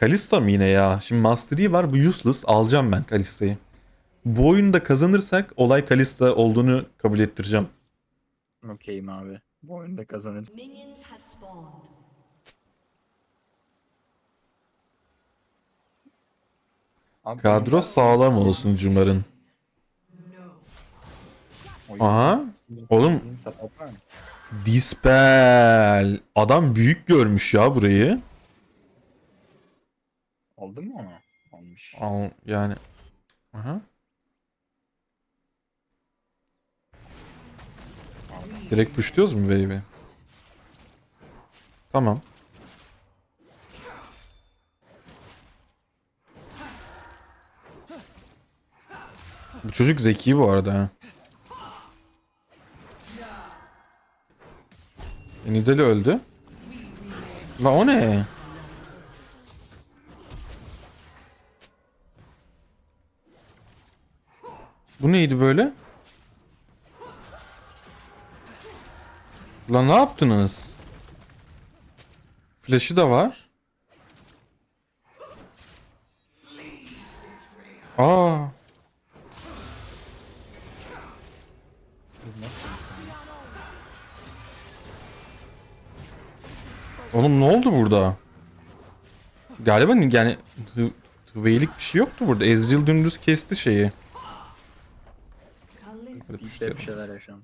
Kalista mı yine ya? Şimdi Master Yi var bu useless. Alacağım ben Kalista'yı. Bu oyunda kazanırsak olay Kalista olduğunu kabul ettireceğim. Okeyim abi. Bu oyunda kazanırız. Abi Kadro sağlam olsun Cumar'ın. Aha. Oğlum. Dispel. Adam büyük görmüş ya burayı. Oldu mu onu? Olmuş. Al yani. Aha. Direkt pushluyoruz mu wave'i? Tamam. Bu çocuk zeki bu arada ha. Nidali öldü. La o ne? Bu neydi böyle? Lan ne yaptınız? Flash'ı da var. Aa, oğlum ne oldu burada? Galiba ni- yani hı- hıveylik bir şey yoktu burada. Ezreal dümdüz kesti şeyi. Hadi Bir pushlayalım. bir şeyler name.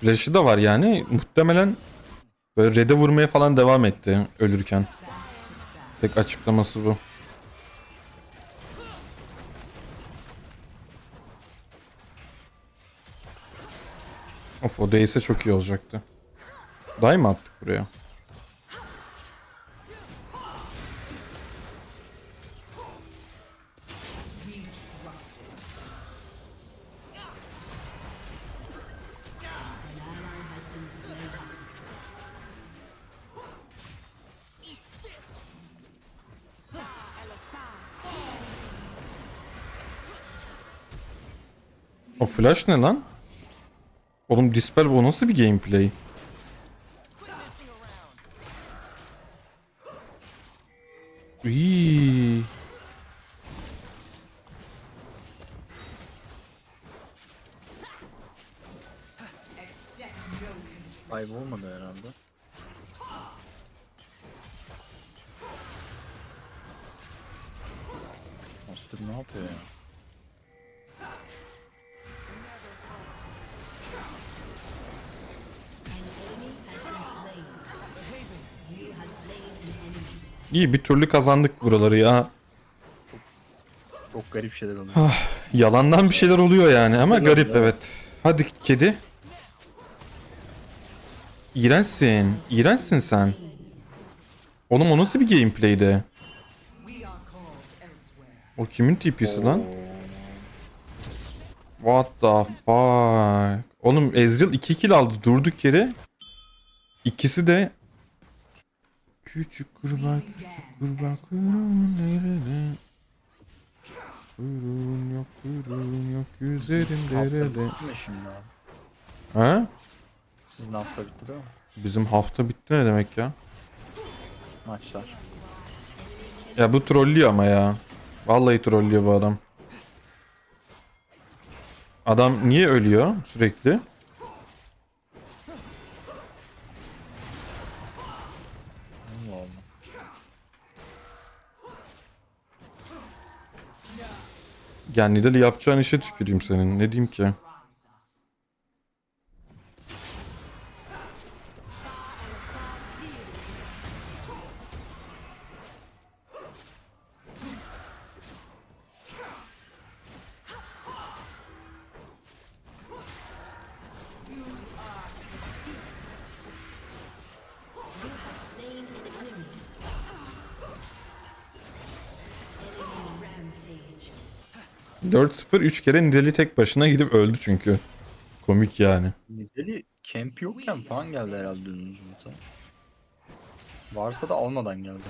Flash'ı da var yani. Muhtemelen böyle red'e vurmaya falan devam etti ölürken. Tek açıklaması bu. Of o değilse çok iyi olacaktı. Day mı attık buraya? O flash ne lan? Oğlum Dispel bu nasıl bir gameplay? İyi. Kaybolmadı herhalde. Monster ne yapıyor ya? İyi bir türlü kazandık buraları ya. Çok garip şeyler oluyor. Yalandan bir şeyler oluyor yani ama Şeyler garip oluyor. evet. Hadi kedi. İğrençsin. İğrençsin sen. Oğlum o nasıl bir gameplay'di? O kimin TP'si lan? What the fuck? Oğlum Ezreal 2 kill aldı durduk yere. İkisi de Küçük kurbağa küçük kurbağa kuyruğun nerede? Kuyruğun yok kuyruğun yok Hafta derede. şimdi abi? Ha? Sizin hafta bitti değil mi? Bizim hafta bitti ne demek ya? Maçlar. Ya bu trollüyor ama ya. Vallahi trollüyor bu adam. Adam niye ölüyor sürekli? Allah Allah. Yani Nidali yapacağın işe tüküreyim senin. Ne diyeyim ki? 4-0 3 kere Nidali tek başına gidip öldü çünkü. Komik yani. Nidali camp yokken falan geldi herhalde dün. Varsa da almadan geldi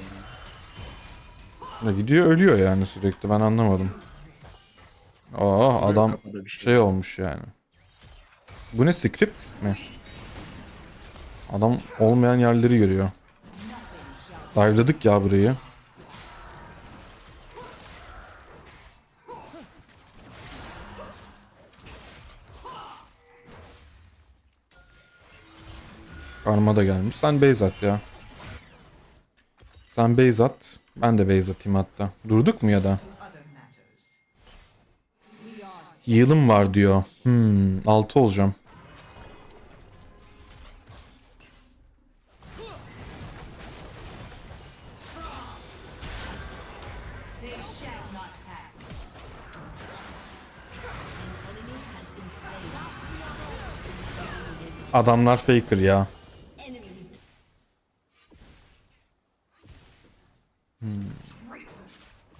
yani. Ya gidiyor ölüyor yani sürekli ben anlamadım. Aa adam bir şey. şey olmuş yani. Bu ne script mi? Adam olmayan yerleri görüyor. Dive'ladık ya burayı. Karma da gelmiş. Sen base at ya. Sen base at. Ben de base atayım hatta. Durduk mu ya da? Yılım var diyor. Hmm, 6 olacağım. Adamlar faker ya.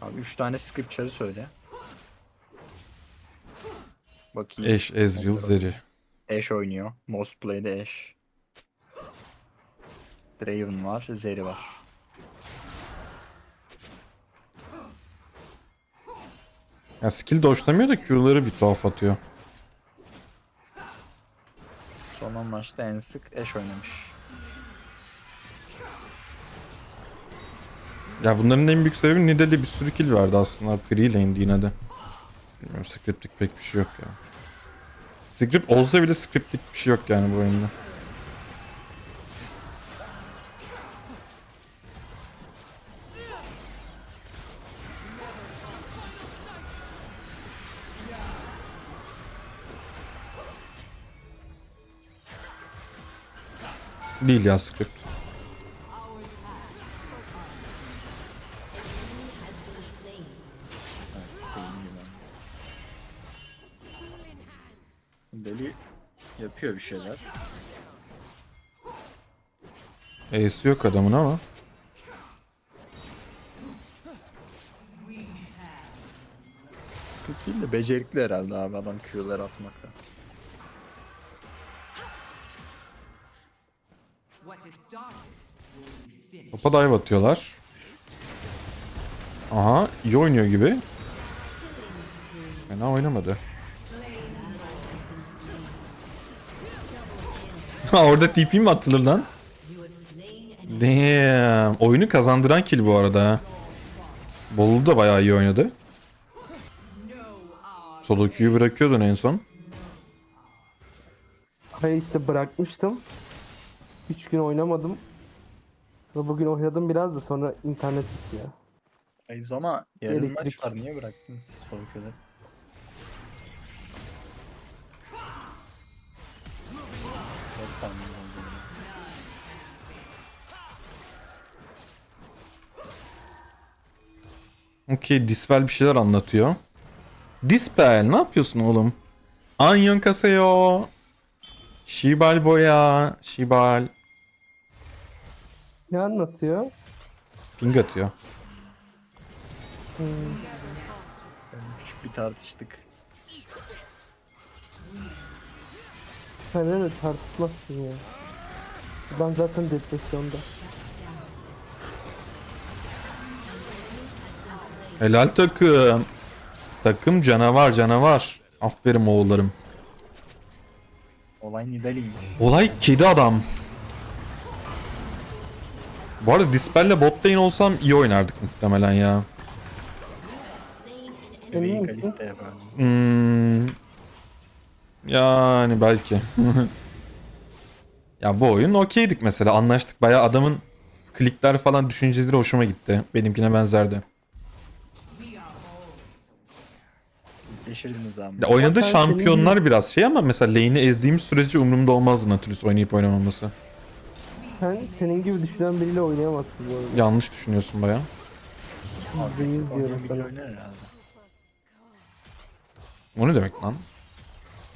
Abi 3 tane scriptçarı söyle. Bakayım. Eş, Ezreal, Zeri. Ashe oynuyor. Most played Ashe. Draven var, Zeri var. Ya skill doşlamıyor da Q'ları bir tuhaf atıyor. Son 10 maçta en sık Ashe oynamış. Ya bunların en büyük sebebi Nidal'e bir sürü kill verdi aslında. Free lane'di yine de. Bilmiyorum scriptlik pek bir şey yok ya. Script olsa bile scriptlik bir şey yok yani bu oyunda. Değil ya script. Yapıyor bir şeyler. Ace yok adamın ama. Script değil de becerikli herhalde abi adam Q'ler atmakta. Topa dive atıyorlar. Aha iyi oynuyor gibi. Fena oynamadı. Orada TP mi atılır lan? Damn. Oyunu kazandıran kill bu arada. ha. Bolu da bayağı iyi oynadı. Solo Q'yu bırakıyordun en son. Hayır işte bırakmıştım. 3 gün oynamadım. Ve bugün oynadım biraz da sonra internet gitti ya. Ay ama yarın maç Elektrik. var niye bıraktınız son Q'ları? Okey Dispel bir şeyler anlatıyor. Dispel ne yapıyorsun oğlum? Anyon kaseo. Shibal boya. Shibal. Ne anlatıyor? Ping atıyor. Hmm, Küçük bir tartıştık. sen de tartışmazsın ya. Ben zaten depresyonda. Helal takım. Takım canavar canavar. Aferin oğullarım. Olay Nidalee'ymiş. Olay kedi adam. Bu arada Dispel'le bot lane olsam iyi oynardık muhtemelen ya. Misin? Kalista yapardı. Hmm, yani belki. ya bu oyun okeydik mesela anlaştık. Bayağı adamın klikler falan düşünceleri hoşuma gitti. Benimkine benzerdi. Deşirdiniz abi. Ya oynadığı şampiyonlar biraz şey ama mesela lane'i ezdiğimiz sürece umurumda olmazdı Nautilus oynayıp oynamaması. Sen senin gibi düşünen biriyle oynayamazsın bu oyunu. Yanlış düşünüyorsun baya. Agresif oynayan diyorum biri sana. oynar herhalde. O ne demek lan?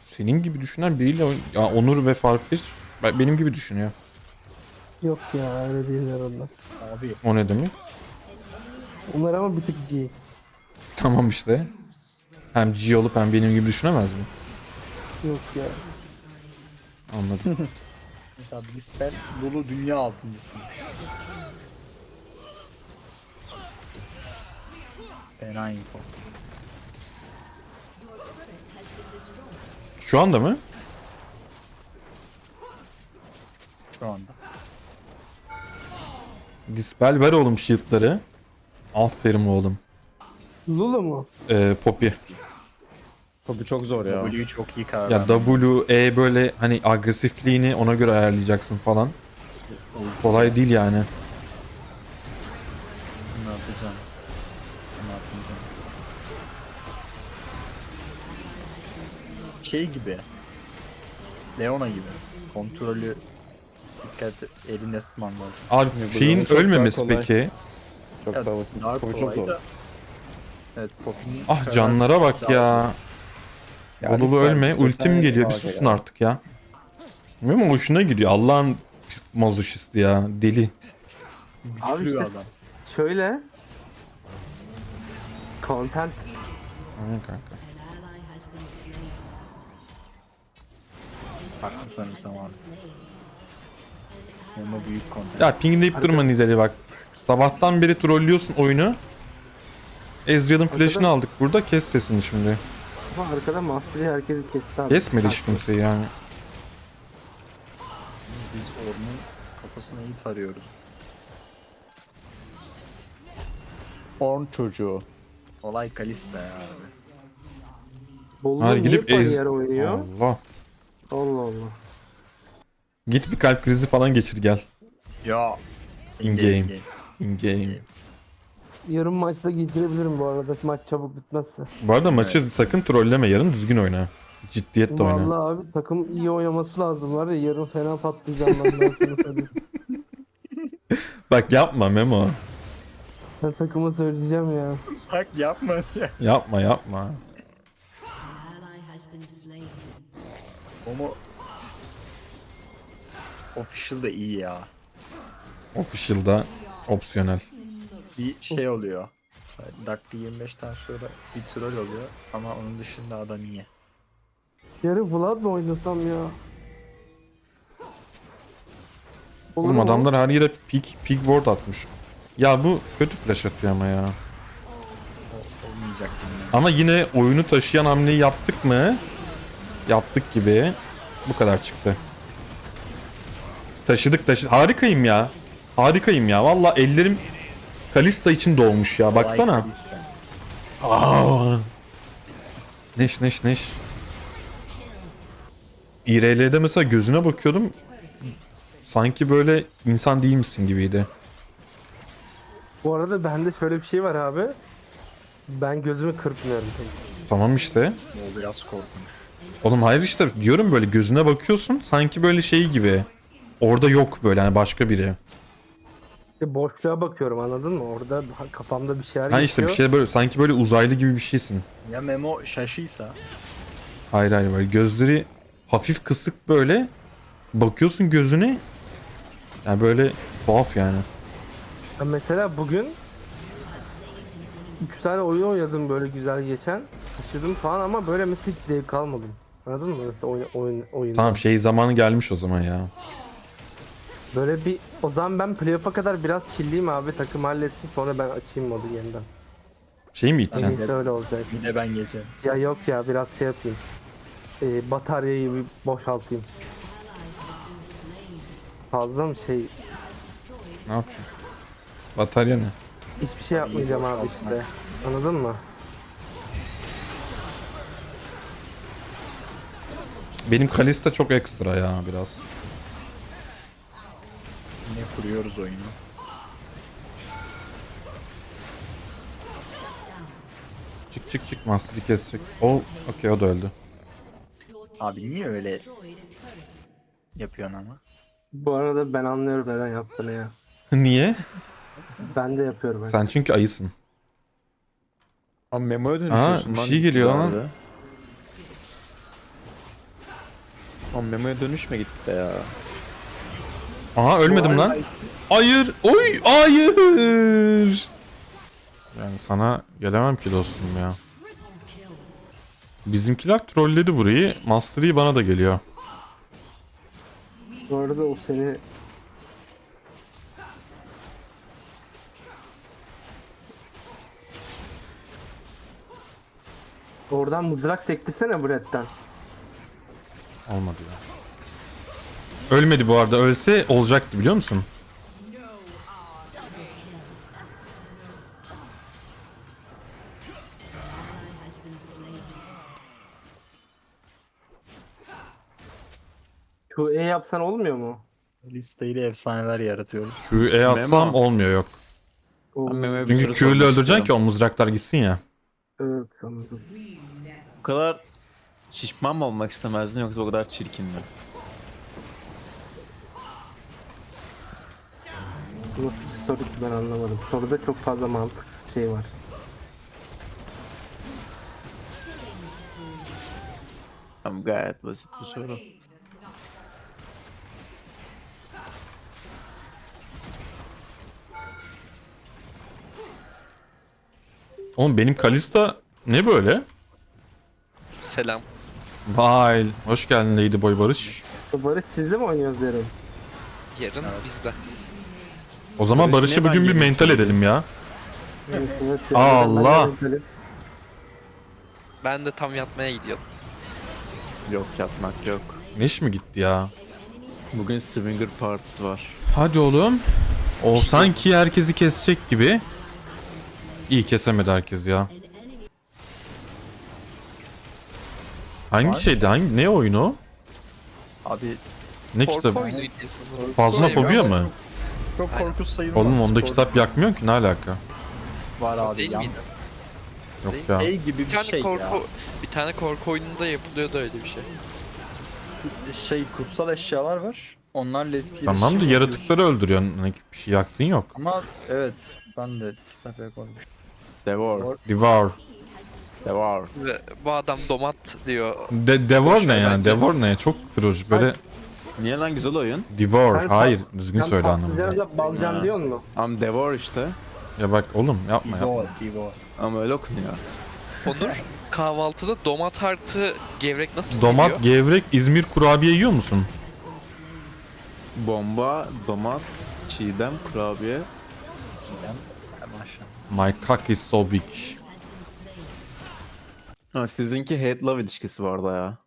Senin gibi düşünen biriyle oyn- ya Onur ve be- benim gibi düşünüyor. Yok ya öyle değiller onlar. Abi O ne demek? Onlar ama bir tık G. Tamam işte. Hem G olup hem benim gibi düşünemez mi? Yok ya. Anladım. mesela Dispel Lulu dünya altıncısıymış. Fena info. Şu anda mı? Şu anda. Dispel ver oğlum shield'ları. Aferin oğlum. Lulu mu? Ee, Poppy. Bu çok zor ya. W'yu çok iyi karar Ya. W, E böyle hani agresifliğini ona göre ayarlayacaksın falan. Kolay değil yani. Ne yapacağım? Ne yapacağım? Şey gibi. Leona gibi. Kontrolü dikkat elinde tutman lazım. Abi bu şeyin çok daha ölmemesi kolay. peki. Çok Ya, daha basit. Çok kolay zor. da. Evet Poppy'nin Ah canlara bak daha ya. Ya Alistar ölme. Ultim geliyor. Bir susun şey artık ya. Bilmiyorum hoşuna gidiyor. Allah'ın mazoşisti ya. Deli. Abi Güçlü işte adam. şöyle. Content. Aynen kanka. Haklı sanırsam abi. Ama büyük kontent. Ya pingleyip durma Nidal'i bak. Sabahtan beri trollüyorsun oyunu. Ezreal'ın flash'ını aldık burada. Kes sesini şimdi. Ama arkada Master'ı herkesi kesti abi. Kesmedi hiç kimseyi yani. Biz Ornn'un kafasına iyi tarıyoruz. Orn çocuğu. Olay Kalista ya abi. Bolu Hayır, niye gidip ez- bariyer oynuyor? Allah. Allah Allah. Git bir kalp krizi falan geçir gel. Ya. In game. In game. Yarın maçta geçirebilirim bu arada. Maç çabuk bitmezse. Bu arada maçı sakın trolleme. Yarın düzgün oyna. Ciddiyetle oyna. Vallahi abi takım iyi oynaması lazım var ya yarın fena patlayacağım ben ben sana söyleyeyim. Bak yapma Memo. Ben takıma söyleyeceğim ya. Bak yapma ya. Yapma yapma. Ally has been slain. Ama Official da iyi ya. Official'da opsiyonel. Bir şey oluyor. Mesela dakika 25'ten sonra bir troll oluyor ama onun dışında adam iyi. Yarın Vlad mı oynasam ya? Olur Oğlum mu? adamlar her yere pik pik ward atmış. Ya bu kötü flash atıyor ama ya. O, olmayacak yani. Ama yine oyunu taşıyan hamleyi yaptık mı? Yaptık gibi. Bu kadar çıktı. Taşıdık taşı. Harikayım ya. Harikayım ya. Valla ellerim Kalista için dolmuş ya. Baksana. Aa. Neş neş neş. İRL'de mesela gözüne bakıyordum. Sanki böyle insan değil misin gibiydi. Bu arada bende şöyle bir şey var abi. Ben gözümü kırpmıyorum pek. Tamam işte. O biraz korkunç. Oğlum hayır işte diyorum böyle gözüne bakıyorsun sanki böyle şey gibi. Orada yok böyle hani başka biri. İşte boşluğa bakıyorum anladın mı? Orada daha kafamda bir şeyler Ha işte bir geçiyor. şey böyle sanki böyle uzaylı gibi bir şeysin. Ya Memo şaşıysa Hayır hayır böyle gözleri hafif kısık böyle. Bakıyorsun gözüne. Yani böyle tuhaf yani. Ya mesela bugün 3 tane oyun oynadım böyle güzel geçen. Kaçırdım falan ama böyle mesela hiç zevk almadım. Anladın mı? Mesela oyun, oyun, oyunda. Tamam şey zamanı gelmiş o zaman ya. Böyle bir o zaman ben playoff'a kadar biraz chill'liyim abi takım halletsin sonra ben açayım modu yeniden. Şey mi En içeceksin? iyisi öyle olacak. bir de ben geçerim. Ya yok ya biraz şey yapayım. Ee, bataryayı bir boşaltayım. Fazla mı şey Ne yapacaksın? Batarya ne? hiçbir şey yapmayacağım abi işte. Anladın mı? Benim Kalista çok ekstra ya biraz. Kuruyoruz oyunu. Çık çık çık Master'ı kesecek. O okey o da öldü. Abi niye öyle yapıyorsun ama? Bu arada ben anlıyorum neden yaptığını ya. Niye? Ben de yapıyorum. hani. Sen çünkü ayısın. Ama Memo'ya dönüşüyorsun bir lan şey geliyor lan. gitgide. Ama Memo'ya dönüşme gitgide ya. Aha ölmedim lan. Hayır. Oy hayır. Yani sana gelemem ki dostum ya. Bizimkiler trolledi burayı. Mastery bana da geliyor. Bu arada o seni Oradan mızrak sektirsene Brett'ten. Olmadı ya. Ölmedi bu arada. Ölse olacaktı biliyor musun? Ally has been slain. Q E yapsan olmuyor mu? Listeyle efsaneler yaratıyoruz. Q'ye atsam Memo. olmuyor yok. O, bir Çünkü soru Q'yle sormak öldüreceksin ki istiyorum. o mızraklar gitsin ya. Evet anladım. Bu kadar şişman mı olmak istemezdin yoksa bu kadar çirkin mi? Bu Nasıl bir soru ki ben anlamadım. Soruda çok fazla mantıksız şey var. Tamam gayet basit bu soru. Oğlum benim Kalista ne böyle? Selam. Vay, hoş geldin Ladyboy Barış. Barış sizle mi oynuyoruz yarın? Yarın bizde. O zaman Barış ben bugün bir mental edelim ya. Allah! Ben de- Ben tam yatmaya gidiyordum. Yok yatmak yok. Neş mi gitti ya? Bugün Swinger Partisi var. Hadi oğlum. O sanki herkesi kesecek gibi. İyi kesemedi herkes ya. Hangi şeydi? Hangi ne oyunu? o? Abi Ne kitabı? oyunuydu sanırım. Fazlafobiya mı? Çok korkunç sayılmaz. Oğlum onda Korku kitap yakmıyor ki ne alaka? var abi. Değil yan- miydi? Yok Değil. ya. Şey gibi Bir bir tane şey korku ya. bir tane korku oyununda yapılıyordu öyle bir şey. Şey kutsal eşyalar var. Onlarla etkileşim Tamam da yapıyorsun. yaratıkları öldürüyorsun. Ne bir şey yaktın yok. Ama evet ben de kitap yakmamış. Devour. Devour. Devour. Ve bu adam domat diyor. De Devour Boş ne yani? Devour ne? Çok kırıcı. Böyle Niye lan güzel oyun? Devour. Sen Hayır. pat- Düzgün Sen söyle anlamında. patlıcanla balcan diyor mu? Am Devour işte. Ya bak oğlum yapma yapma. Divor, Divor. Ama öyle okunuyor. Onur kahvaltıda domat artı gevrek nasıl Domat, geliyor? gevrek, İzmir kurabiye yiyor musun? Bomba, domat, çiğdem, kurabiye. Maşallah. My cock is so big. Ha, sizinki hate love ilişkisi vardı ya.